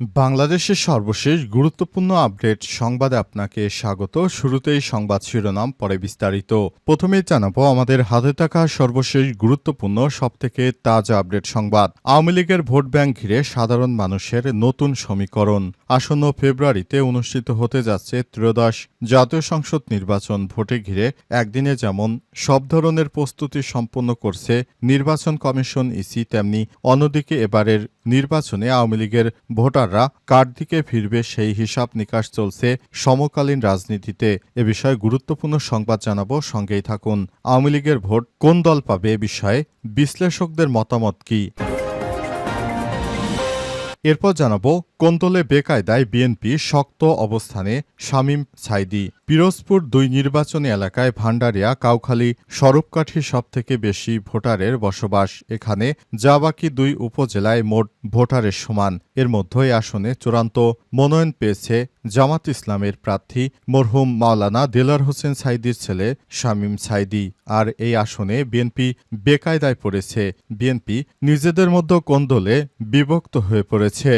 বাংলাদেশের সর্বশেষ গুরুত্বপূর্ণ আপডেট সংবাদে আপনাকে স্বাগত। শুরুতেই সংবাদ শিরোনাম, পরে বিস্তারিত। প্রথমেই জানাব, আমাদের হাতে থাকা সর্বশেষ গুরুত্বপূর্ণ, সবথেকে তাজা আপডেট সংবাদ। আওয়ামী লীগের ভোট ব্যাংক ঘিরে সাধারণ মানুষের নতুন সমীকরণ। আসন্ন ফেব্রুয়ারিতে অনুষ্ঠিত হতে যাচ্ছে ত্রয়োদশ জাতীয় সংসদ নির্বাচন। ভোটে ঘিরে একদিনে যেমন সব ধরনের প্রস্তুতি সম্পন্ন করছে নির্বাচন কমিশন ইসি, তেমনি অন্যদিকে এবারের নির্বাচনে আওয়ামী লীগের ভোটাররা কার দিকে ফিরবে সেই হিসাব নিকাশ চলছে সমকালীন রাজনীতিতে। এ বিষয়ে গুরুত্বপূর্ণ সংবাদ জানাব, সঙ্গেই থাকুন। আওয়ামী লীগের ভোট কোন দল পাবে এ বিষয়ে বিশ্লেষকদের মতামত কি? এরপর জানাব কোন দলে বেকায়দায় বিএনপি শক্ত অবস্থানে শামীম সাইদি। পিরোজপুর দুই নির্বাচনী এলাকায় ভান্ডারিয়া কাউখালী সরবকাঠি সবথেকে বেশি ভোটারের বসবাস। এখানে যা বাকি দুই উপজেলায় মোট ভোটারের সমান। এর মধ্যে আসনে চূড়ান্ত মনোনয়ন পেয়েছে জামাত ইসলামের প্রার্থী মরহুম মাওলানা দেলার হোসেন সাইদির ছেলে শামীম সাইদি। আর এই আসনে বিএনপি বেকায়দায় পড়েছে। বিএনপি নিজেদের মধ্যে কোন দলে বিভক্ত হয়ে পড়েছে।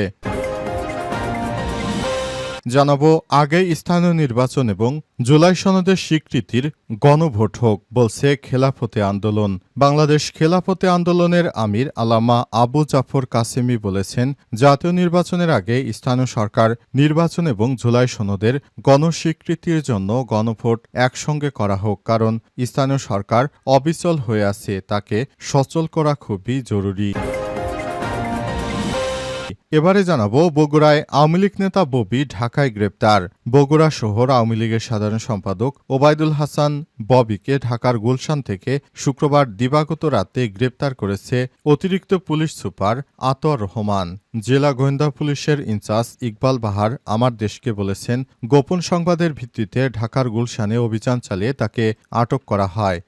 জানাব আগে স্থানীয় নির্বাচন এবং জুলাই সনদের স্বীকৃতির গণভোট হোক, বলছে খেলাফতে আন্দোলন। বাংলাদেশ খেলাফতে আন্দোলনের আমির আলামা আবু জাফর কাসেমি বলেছেন, জাতীয় নির্বাচনের আগে স্থানীয় সরকার নির্বাচন এবং জুলাই সনদের গণস্বীকৃতির জন্য গণভোট একসঙ্গে করা হোক, কারণ স্থানীয় সরকার অবিচল হয়ে আছে, তাকে সচল করা খুবই জরুরি। এবারে জানাব, বগুড়ায় আওয়ামী লীগ নেতা ববি ঢাকায় গ্রেপ্তার। বগুড়া শহর আওয়ামী লীগের সাধারণ সম্পাদক ওবায়দুল হাসান ববিকে ঢাকার গুলশান থেকে শুক্রবার দিবাগত রাতে গ্রেপ্তার করেছে অতিরিক্ত পুলিশ সুপার আতর রহমান। জেলা গোয়েন্দা পুলিশের ইনচার্জ ইকবাল বাহার আমার দেশকে বলেছেন, গোপন সংবাদের ভিত্তিতে ঢাকার গুলশানে অভিযান চালিয়ে তাকে আটক করা হয়।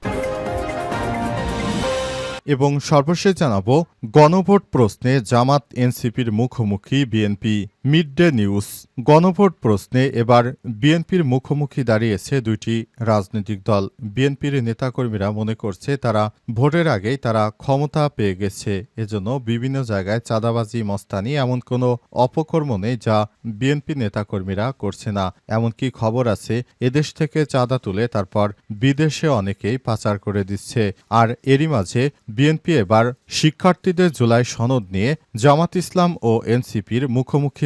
এবং সর্বশেষ জানাব গণভোট প্রশ্নে জামাত এনসিপির মুখোমুখি বিএনপি। মিড ডে নিউজ, গণভোট প্রশ্নে এবার বিএনপির মুখোমুখি দাঁড়িয়েছে দুইটি রাজনৈতিক দল। বিএনপির নেতাকর্মীরা মনে করছে তারা ভোটের আগেই তারা ক্ষমতা পেয়ে গেছে। এজন্য বিভিন্ন জায়গায় চাঁদাবাজি, মস্তানি এমন কোনো অপকর্ম নেই যা বিএনপি নেতাকর্মীরা করছে না। এমনকি খবর আছে, এদেশ থেকে চাঁদা তুলে তারপর বিদেশে অনেকেই পাচার করে দিচ্ছে। আর এরই মাঝে বিএনপি এবার শিক্ষার্থীদের জুলাই সনদ নিয়ে জামাত ইসলাম ও এনসিপির মুখোমুখি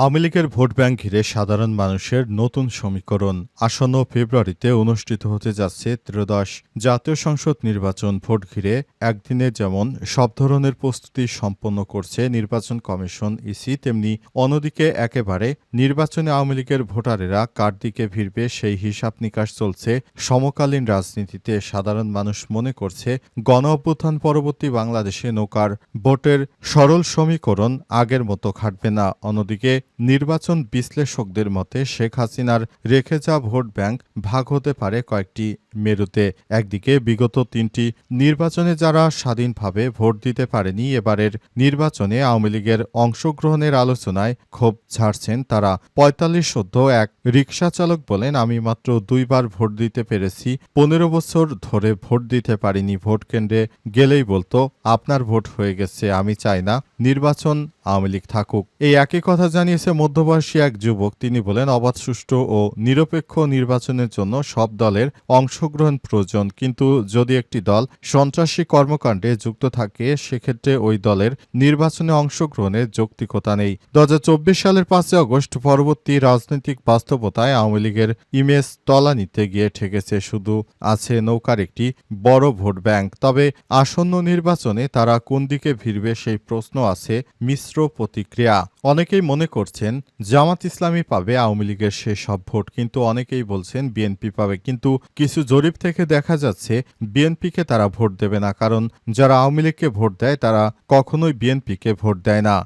আওয়ামী লীগের ভোট ব্যাংক ঘিরে সাধারণ মানুষের নতুন সমীকরণ। আসন্ন ফেব্রুয়ারিতে অনুষ্ঠিত হতে যাচ্ছে ত্রয়োদশ জাতীয় সংসদ নির্বাচন। ভোট ঘিরে একদিনে যেমন সব ধরনের প্রস্তুতি সম্পন্ন করছে নির্বাচন কমিশন ইসি, তেমনি অন্যদিকে একেবারে নির্বাচনে আওয়ামী লীগের ভোটারেরা কার দিকে ভিড়বে সেই হিসাব নিকাশ চলছে। সমকালীন রাজনীতিতে সাধারণ মানুষ মনে করছে গণ অভ্যুত্থান পরবর্তী বাংলাদেশে নৌকার ভোটের সরল সমীকরণ আগের মতো খাটবে না। অন্যদিকে নির্বাচন বিশ্লেষকদের মতে শেখ হাসিনার রেখে যা ভোট ব্যাংক ভাগ হতে পারে কয়েকটি মেরুতে। একদিকে বিগত তিনটি নির্বাচনে যারা স্বাধীনভাবে ভোট দিতে পারেনি, এবারের নির্বাচনে আওয়ামী লীগের অংশগ্রহণের আলোচনায় ক্ষোভ ছাড়ছেন তারা। পঁয়তাল্লিশ সদ্য এক রিকশা চালক বলেন, আমি মাত্র দুইবার ভোট দিতে পেরেছি, পনেরো বছর ধরে ভোট দিতে পারিনি। ভোট কেন্দ্রে গেলেই বলতো, আপনার ভোট হয়ে গেছে, আমি চাই না, নির্বাচন আওয়ামী লীগ থাকুক এই একই কথা জানিয়েছে মধ্যবয়সী এক যুবক। তিনি বলেন, অবাধ, সুষ্ঠু ও নিরপেক্ষ নির্বাচনের জন্য সব দলের অংশগ্রহণ প্রয়োজন। কিন্তু যদি একটি দল সন্ত্রাসী কর্মকাণ্ডে যুক্ত থাকে, সেক্ষেত্রে ওই দলের নির্বাচনে অংশগ্রহণের যৌক্তিকতা নেই। দু হাজার চব্বিশ সালের পাঁচই আগস্ট পরবর্তী রাজনৈতিক বাস্তবতায় আওয়ামী লীগের ইমেজ তলানিতে গিয়ে ঠেকেছে। শুধু আছে নৌকার একটি বড় ভোট ব্যাংক। তবে আসন্ন নির্বাচনে তারা কোন দিকে ভিড়বে সেই প্রশ্ন আছে মিশ্র প্রতিক্রিয়া। অনেকেই মনে করছেন, জামাত ইসলামী পাবে আওয়ামী লীগের শেষ সব ভোট, কিন্তু অনেকেই বলছেন বিএনপি পাবে, কিন্তু কিছু জরিপ থেকে দেখা যাচ্ছে বিএনপিকে তারা ভোট দেবে না, কারণ যারা আওয়ামী লীগকে ভোট দেয় তারা কখনোই বিএনপিকে ভোট দেয় না।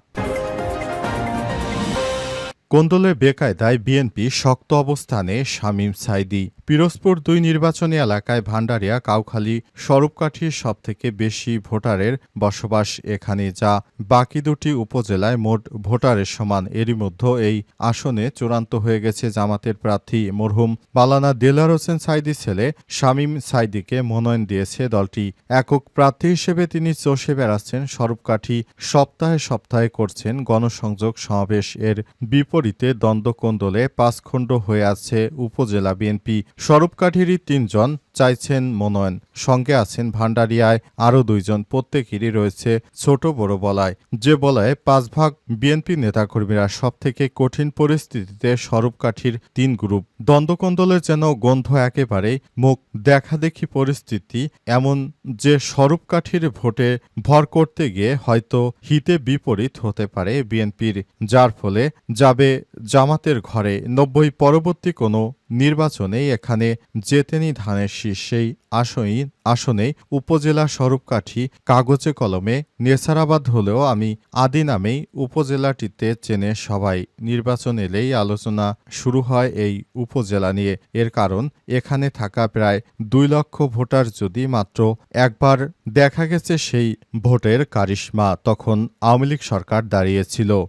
কোন্দলের বেকায়দায় বিএনপি শক্ত অবস্থানে শামীম সাইদি। পিরোজপুর দুই নির্বাচনী এলাকায় ভান্ডারিয়া কাউখালী স্বরূপকাঠির সবথেকে বেশি ভোটারের বসবাস এখানে, যা বাকি দুটি উপজেলায় মোট ভোটারের সমান। এরই মধ্যে এই আসনে চূড়ান্ত হয়ে গেছে জামাতের প্রার্থী মরহুম বালানা দেলার হোসেন সাইদি ছেলে শামীম সাইদিকে মনোনয়ন দিয়েছে দলটি। একক প্রার্থী হিসেবে তিনি চষে বেড়াচ্ছেন স্বরূপকাঠি সপ্তাহে সপ্তাহে করছেন গণসংযোগ সমাবেশ। এর বিপরীতে দ্বন্দ্বকোন্দলে পাঁচখণ্ড হয়ে আছে উপজেলা বিএনপি। স্বরূপকাঠিরই তিনজন চাইছেন মনোনয়ন সঙ্গে আছেন ভান্ডারিয়ায় আরও দুইজন, প্রত্যেকেরই রয়েছে ছোট বড় বলায়। যে বলায় পাঁচ ভাগ বিএনপি নেতাকর্মীরা সবথেকে কঠিন পরিস্থিতিতে স্বরূপকাঠির তিন গ্রুপ। দ্বন্দ্বকন্দলের যেন গন্ধ একেবারেই মুখ দেখাদেখি পরিস্থিতি, এমন যে স্বরূপকাঠির ভোটে ভর করতে গিয়ে হয়তো হিতে বিপরীত হতে পারে বিএনপির। যার ফলে যাবে জামাতের ঘরে। নব্বই পরবর্তী কোনো নির্বাচনে এখানে জেতেনি ধানের শীর্ষেই, আসনই, আসনেই উপজেলা স্বরূপকাঠি কাগজে কলমে নেসারাবাদ হলেও আমি আদি নামেই উপজেলাটিতে চেনে সবাই। নির্বাচন এলেই আলোচনা শুরু হয় এই উপজেলা নিয়ে। এর কারণ, এখানে থাকা প্রায় দুই লক্ষ ভোটার যদি মাত্র একবার দেখা গেছে সেই ভোটের কারিশ্মা, তখন আওয়ামী লীগ সরকার দাঁড়িয়েছিল।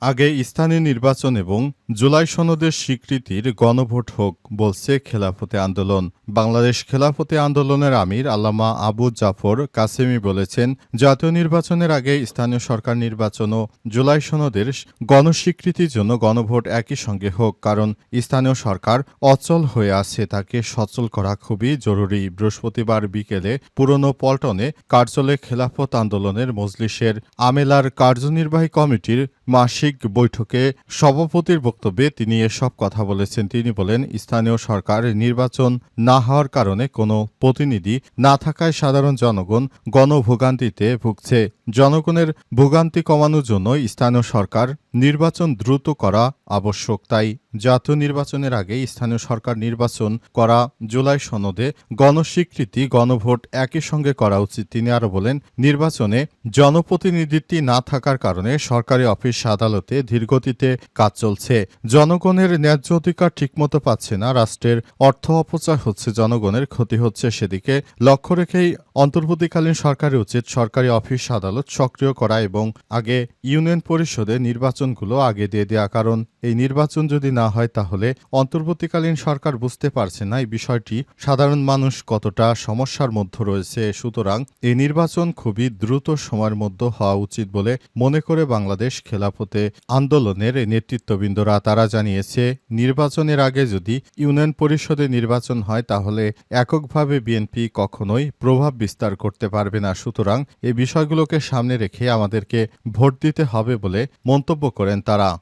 আগে স্থানীয় নির্বাচন এবং জুলাই সনদের স্বীকৃতির গণভোট হোক বলছে খেলাফতে আন্দোলন। বাংলাদেশ খেলাফতে আন্দোলনের আমির আল্লামা আবু জাফর কাসেমি বলেছেন, জাতীয় নির্বাচনের আগে স্থানীয় সরকার নির্বাচন ও জুলাই সনদের গণস্বীকৃতির জন্য গণভোট একই সঙ্গে হোক, কারণ স্থানীয় সরকার অচল হয়ে আছে তাকে সচল করা খুবই জরুরি। বৃহস্পতিবার বিকেলে পুরনো পল্টনে কার্যালয়ে খেলাফত আন্দোলনের মজলিসের আমেলার কার্যনির্বাহী কমিটির মাসিক বৈঠকে সভাপতির বক্তব্যে তিনি এসব কথা বলেছেন। তিনি বলেন, স্থানীয় সরকার নির্বাচন না হওয়ার কারণে কোনো প্রতিনিধি না থাকায় সাধারণ জনগণ গণভোগান্তিতে ভুগছে। জনগণের ভোগান্তি কমানোর জন্য স্থানীয় সরকার নির্বাচন দ্রুত করা আবশ্যক। তাই জাতীয় নির্বাচনের আগে স্থানীয় সরকার নির্বাচন করা জুলাই সনদে গণস্বীকৃতি, গণভোট একই সঙ্গে করা উচিত। তিনি আরও বলেন, নির্বাচনে জনপ্রতিনিধিত্ব না থাকার কারণে সরকারি অফিস আদালতে ধীরগতিতে কাজ চলছে। জনগণের ন্যায্য অধিকার ঠিকমতো পাচ্ছে না, রাষ্ট্রের অর্থ অপচয় হচ্ছে, জনগণের ক্ষতি হচ্ছে সেদিকে লক্ষ্য রেখেই অন্তর্বর্তীকালীন সরকারের উচিত সরকারি অফিস আদালত সক্রিয় করা এবং আগে ইউনিয়ন পরিষদে নির্বাচনগুলো আগে দিয়ে দেওয়া কারণ এই নির্বাচন যদি না হয় তাহলে অন্তর্বর্তীকালীন সরকার বুঝতে পারছে না এই বিষয়টি। সাধারণ মানুষ কতটা সমস্যার মধ্যে রয়েছে, সুতরাং এই নির্বাচন খুবই দ্রুত সময়ের মধ্যে হওয়া উচিত বলে মনে করে বাংলাদেশ খেলাফতে আন্দোলনের নেতৃত্ববৃন্দরা তারা জানিয়েছে, নির্বাচনের আগে যদি ইউনিয়ন পরিষদে নির্বাচন হয়, তাহলে এককভাবে বিএনপি কখনোই প্রভাব বিস্তার করতে পারবে না। সুতরাং এ বিষয়গুলোকে সামনে রেখে আমাদেরকে ভোট দিতে হবে বলে মন্তব্য করেন তারা।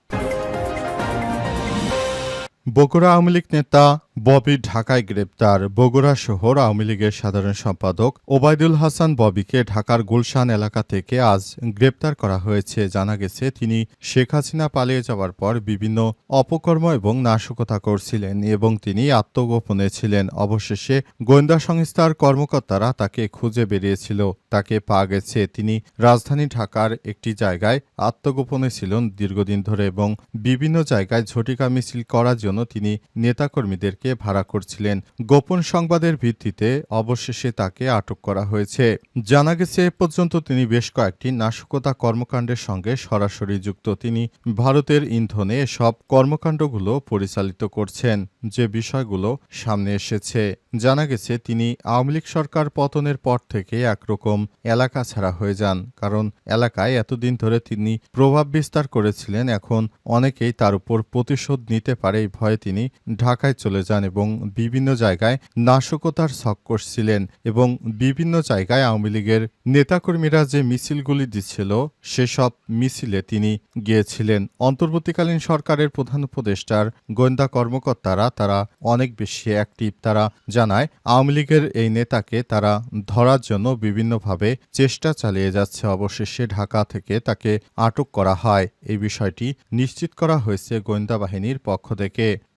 বগুড়া আওয়ামী লীগ নেতা ববি ঢাকায় গ্রেপ্তার বগুড়া শহর আওয়ামী লীগের সাধারণ সম্পাদক ওবায়দুল হাসান ববিকে ঢাকার গুলশান এলাকা থেকে আজ গ্রেপ্তার করা হয়েছে। জানা গেছে, তিনি শেখ হাসিনা পালিয়ে যাওয়ার পর বিভিন্ন অপকর্ম এবং নাশকতা করছিলেন এবং তিনি আত্মগোপনে ছিলেন। অবশেষে গোয়েন্দা সংস্থার কর্মকর্তারা তাকে খুঁজে বেরিয়েছিল। তাকে পাওয়া গেছে, তিনি রাজধানী ঢাকার একটি জায়গায় আত্মগোপনে ছিলেন দীর্ঘদিন ধরে এবং বিভিন্ন জায়গায় ঝটিকা মিছিল করার জন্য তিনি নেতাকর্মীদের তাকে ভাড়া করছিলেন। গোপন সংবাদের ভিত্তিতে অবশেষে তাকে আটক করা হয়েছে। জানা গেছে, এ পর্যন্ত তিনি বেশ কয়েকটি নাশকতা কর্মকাণ্ডের সঙ্গে সরাসরি যুক্ত। তিনি ভারতের ইন্ধনে সব কর্মকাণ্ডগুলো পরিচালিত করছেন, যে বিষয়গুলো সামনে এসেছে। জানা গেছে, তিনি আওয়ামী লীগ সরকার পতনের পর থেকে একরকম এলাকা ছাড়া হয়ে যান, কারণ এলাকায় এতদিন ধরে তিনি প্রভাব বিস্তার করেছিলেন। এখন অনেকেই তার উপর প্রতিশোধ নিতে পারে, এই ভয়ে তিনি ঢাকায় চলে যান। যান এবং বিভিন্ন জায়গায় নাশকতার ছক করছিলেন এবং বিভিন্ন জায়গায় আওয়ামী লীগের নেতাকর্মীরা যে মিছিলগুলি দিচ্ছিল, সেসব মিছিলে তিনি গিয়েছিলেন। অন্তর্বর্তীকালীন সরকারের প্রধান উপদেষ্টার গোয়েন্দা কর্মকর্তারা তারা অনেক বেশি অ্যাক্টিভ তারা জানায়, আওয়ামী লীগের এই নেতাকে তারা ধরার জন্য বিভিন্নভাবে চেষ্টা চালিয়ে যাচ্ছে। অবশেষে ঢাকা থেকে তাকে আটক করা হয়। এই বিষয়টি নিশ্চিত করা হয়েছে গোয়েন্দা বাহিনীর পক্ষ থেকে।